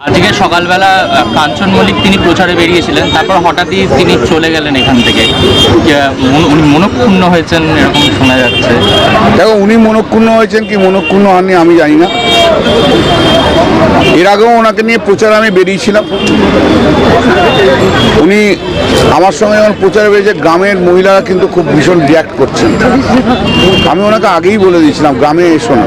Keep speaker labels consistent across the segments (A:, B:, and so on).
A: আজকে সকালবেলা কাঞ্চন মল্লিক তিনি প্রচারে বেরিয়েছিলেন, তারপর হঠাৎই তিনি চলে গেলেন এখান থেকে। উনি মনক্ষুণ্ণ হয়েছেন, এরকম শোনা যাচ্ছে।
B: দেখো, উনি মনক্ষুণ্ণ হয়েছেন কি মনক্ষুণ্ণ হননি, আমি জানি না। এর আগেও ওনাকে নিয়ে প্রচার আমি বেরিয়েছিলাম। উনি আমার সঙ্গে যখন প্রচারে বেরিয়েছে, গ্রামের মহিলারা কিন্তু খুব ভীষণ রিয়াক্ট করছেন। আমি ওনাকে আগেই বলে দিয়েছিলাম, গ্রামে এসো না।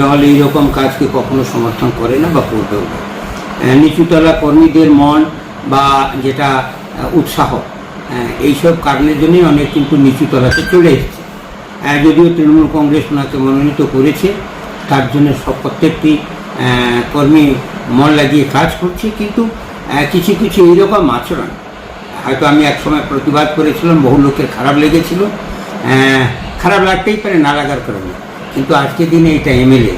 C: দল এইরকম কাজকে কখনো সমর্থন করে না বা করবেও না নিচুতলা কর্মীদের মন বা যেটা উৎসাহ এইসব কারণের জন্যই অনেক কিন্তু নিচুতলাতে চলে এসেছে। যদিও তৃণমূল কংগ্রেস ওনাকে মনোনীত করেছে, তার জন্য সব প্রত্যেকটি কর্মী মন লাগিয়ে কাজ করছে, কিন্তু কিছু কিছু এইরকম আচরণ, হয়তো আমি এক সময় প্রতিবাদ করেছিলাম, বহু লোকের খারাপ লেগেছিল খারাপ লাগতেই পারে, না লাগার কারণে। কিন্তু আজকের দিনে এটা এমএলএ,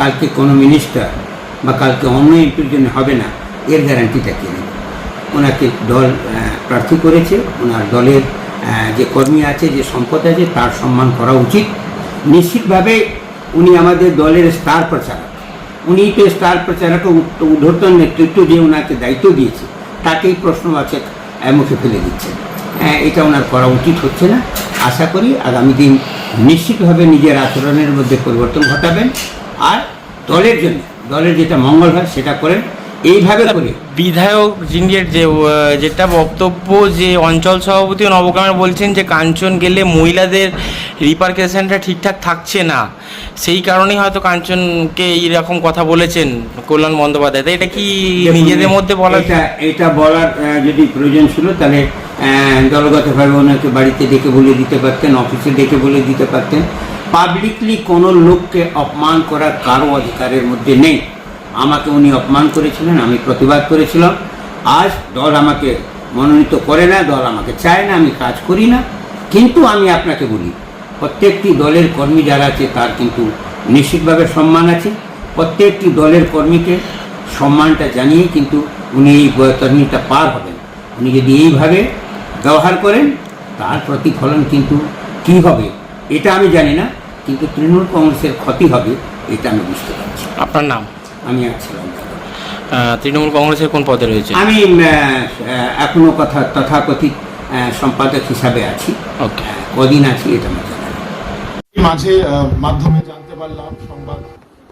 C: কালকে কোনো মিনিস্টার বা কালকে অন্য এমপির জন্য হবে না, এর গ্যারান্টিটা কে নেবে? ওনাকে দল প্রার্থী করেছে, ওনার দলের যে কর্মী আছে, যে সম্পদ আছে, তার সম্মান করা উচিত। নিশ্চিতভাবে উনি আমাদের দলের স্টার প্রচারক। উনি তো স্টার প্রচারক ঊর্ধ্বতন নেতৃত্ব যে ওনাকে দায়িত্ব দিয়েছে, তাকেই প্রশ্নবাচক মুখে ফেলে দিচ্ছে এটা ওনার করা উচিত হচ্ছে না। আশা করি আগামী দিন নিশ্চিতভাবে নিজের আচরণের মধ্যে পরিবর্তন ঘটাবেন আর দলের জন্য দলের যেটা মঙ্গল হয় সেটা করেন। এইভাবে করে
D: বিধায়ক জিন্ডিয়ার যে যেটা বক্তব্য যে অঞ্চল সভাপতি নবগ্রামের বলছেন যে কাঞ্চন গেলে মহিলাদের রিপার্কেশনটা ঠিকঠাক থাকছে না। সেই কারণেই হয়তো কাঞ্চনকে এইরকম কথা বলেছেন কল্যাণ বন্দ্যোপাধ্যায়। এটা কি নিজেদের মধ্যে বলা
C: এটা বলার যদি প্রয়োজন ছিল তাহলে দলগতভাবে ওনাকে বাড়িতে ডেকে বলে দিতে পারতেন অফিসে ডেকে বলে দিতে পারতেন। পাবলিকলি কোনো লোককে অপমান করার কারও অধিকারের মধ্যে নেই। আমাকে উনি অপমান করেছিলেন, আমি প্রতিবাদ করেছিলাম। আজ দল আমাকে মনোনীত করে না, দল আমাকে চায় না, আমি কাজ করি না। কিন্তু আমি আপনাকে বলি, প্রত্যেকটি দলের কর্মী যারা আছে, তার কিন্তু নিশ্চিতভাবে সম্মান আছে। প্রত্যেকটি দলের কর্মীকে সম্মানটা জানিয়ে কিন্তু উনি এই বৈতরণীটা পার হবেন। উনি যদি এইভাবে ব্যবহার করেন তার প্রতিফলন কিন্তু কী হবে এটা আমি জানি না কিন্তু তৃণমূল কংগ্রেসের ক্ষতি হবে এটা আমি বুঝতে পারছি।
D: আপনার নাম?
C: আমি আছিলাম
D: তৃণমূল কংগ্রেসের কোন পদে রয়েছে?
C: আমি এখনও কথা তথাকথিত সম্পাদক হিসাবে আছি। কদিন আছি এটা আমার জানা
E: মাঝে মাধ্যমে জানতে পারলাম সংবাদ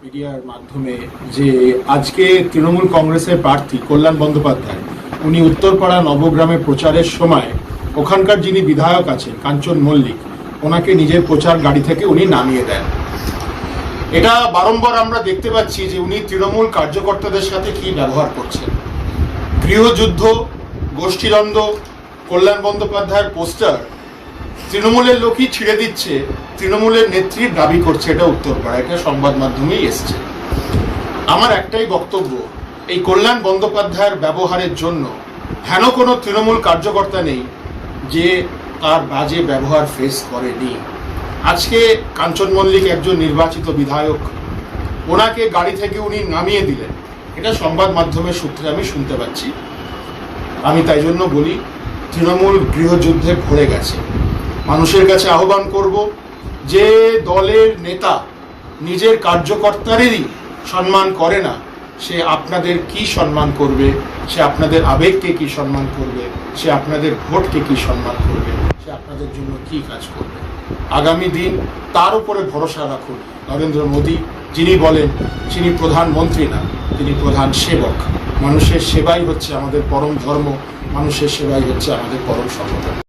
E: মিডিয়ার মাধ্যমে যে আজকে তৃণমূল কংগ্রেসের প্রার্থী কল্যাণ বন্দ্যোপাধ্যায় উনি উত্তরপাড়া নবগ্রামে প্রচারের সময় ওখানকার যিনি বিধায়ক আছেন, কাঞ্চন মল্লিক, ওনাকে নিজের প্রচার গাড়ি থেকে উনি নামিয়ে দেন। এটা বারংবার আমরা দেখতে পাচ্ছি যে উনি তৃণমূল কার্যকর্তাদের সাথে কি ব্যবহার করছেন। গৃহযুদ্ধ, গোষ্ঠীদ্বন্দ্ব, কল্যাণ বন্দ্যোপাধ্যায়ের পোস্টার তৃণমূলের লোকই ছিঁড়ে দিচ্ছে, তৃণমূলের নেত্রী দাবি করছে, এটা উত্তরপাড়া, এটা সংবাদ মাধ্যমেই এসছে। আমার একটাই বক্তব্য এই কল্যাণ বন্দ্যোপাধ্যায়ের ব্যবহারের জন্য হেন কোনো তৃণমূল কার্যকর্তা নেই যে তার বাজে ব্যবহার ফেস করেনি? আজকে কাঞ্চন মল্লিক একজন নির্বাচিত বিধায়ক, ওনাকে গাড়ি থেকে উনি নামিয়ে দিলেন। এটা সংবাদ মাধ্যমের সূত্রে আমি শুনতে পাচ্ছি। আমি তাই জন্য বলি, তৃণমূল গৃহযুদ্ধে ভরে গেছে। মানুষের কাছে আহ্বান করব যে দলের নেতা নিজের কার্যকর্তারেরই সম্মান করে না সে আপনাদের কি সম্মান করবে? সে আপনাদের আবেগকে কি সম্মান করবে? সে আপনাদের ভোটকে কি সম্মান করবে? সে আপনাদের জন্য কি কাজ করবে? আগামী দিন তার উপরে ভরসা রাখুন। নরেন্দ্র মোদী, যিনি বলেন তিনি প্রধানমন্ত্রী না, তিনি প্রধান সেবক। মানুষের সেবাই হচ্ছে আমাদের পরম ধর্ম, মানুষের সেবাই হচ্ছে আমাদের পরম সভ্যতা